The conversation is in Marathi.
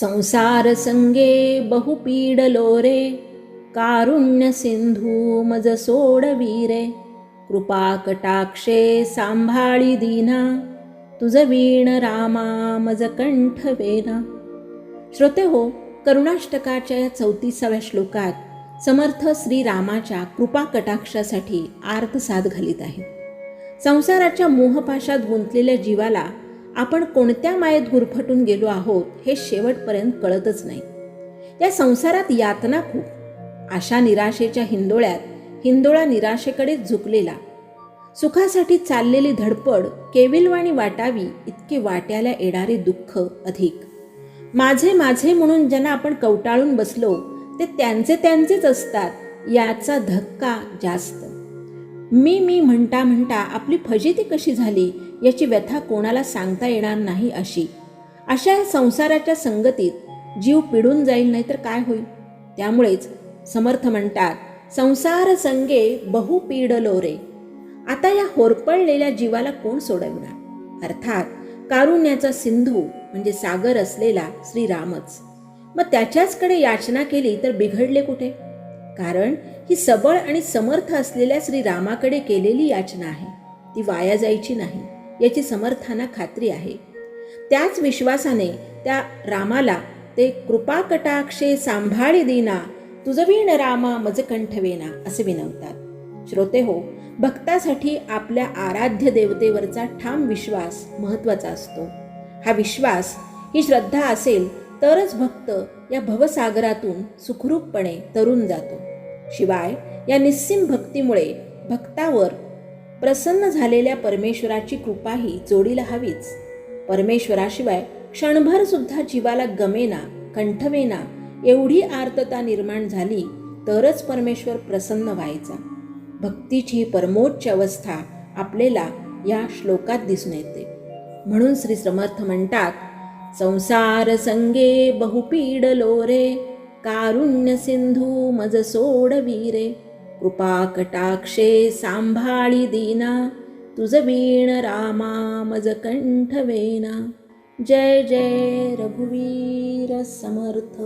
संसार संगे बहुपीडलो रे कारुण्य सिंधू मज सोडवीरे कृपा कटाक्षे सांभाळी दीना तुझ वीण रामा मज कंठ वेना श्रोते हो करुणाष्टकाच्या या चौतीसाव्या श्लोकात समर्थ श्रीरामाच्या कृपा कटाक्षासाठी आर्तसाद घालीत आहेत संसाराच्या मोहपाशात गुंतलेल्या जीवाला आपण कोणत्या मायेत गुरफटून गेलो आहोत हे शेवटपर्यंत कळतच नाही. या संसारात यातना खूप. आशा निराशेच्या हिंदोळ्यात हिंदोळा निराशेकडे झुकलेला. सुखासाठी चाललेली धडपड केविलवाणी वाटावी इतके वाट्याला येणारे दुःख अधिक. माझे माझे म्हणून ज्यांना आपण कवटाळून बसलो ते त्यांचे त्यांचेच असतात याचा धक्का जास्त. मी मी म्हणता म्हणता आपली फजिती कशी झाली याची व्यथा कोणाला सांगता येणार नाही अशी. अशा संसाराच्या संगतीत जीव पिडून जाईल नाही तर काय होईल? त्यामुळेच समर्थ म्हणतात संसार संगे बहु पीडलो रे. आता या होरपळलेल्या जीवाला कोण सोडविणार? अर्थात कारुण्याचा सिंधू म्हणजे सागर असलेला श्रीरामच. मग त्याच्याचकडे याचना केली तर बिघडले कुठे? कारण ही सबळ आणि समर्थ असलेल्या श्रीरामाकडे केलेली याचना आहे. ती वाया जायची नाही. याची समर्थांना खात्री आहे. त्याच विश्वासाने त्या रामाला ते कृपा कटाक्षे सांभाळी देना तुझवीण रामा मज कंठवेना असे विनवतात. श्रोते हो भक्तासाठी आपल्या आराध्य देवतेवरचा ठाम विश्वास महत्त्वाचा असतो. हा विश्वास ही श्रद्धा असेल तरच भक्त या भवसागरातून सुखरूपपणे तरून जातो. शिवाय या निस्सिम भक्तीमुळे भक्तावर प्रसन्न झालेल्या परमेश्वराची कृपाही जोडीला हवीच. परमेश्वराशिवाय क्षणभर सुद्धा जीवाला गमेना कंठवेना एवढी आर्तता निर्माण झाली तरच परमेश्वर प्रसन्न व्हायचा. भक्तीची परमोच्च अवस्था आपल्याला या श्लोकात दिसून येते. म्हणून श्री समर्थ म्हणतात संसार संगे बहुपीडलो रे कारुण्य सिंधू मज सोडवीरे कृपा कटाक्षे सांभाळी दीना तुझ वीण रामा मज कंठवेना जय जय रघुवीर समर्थ.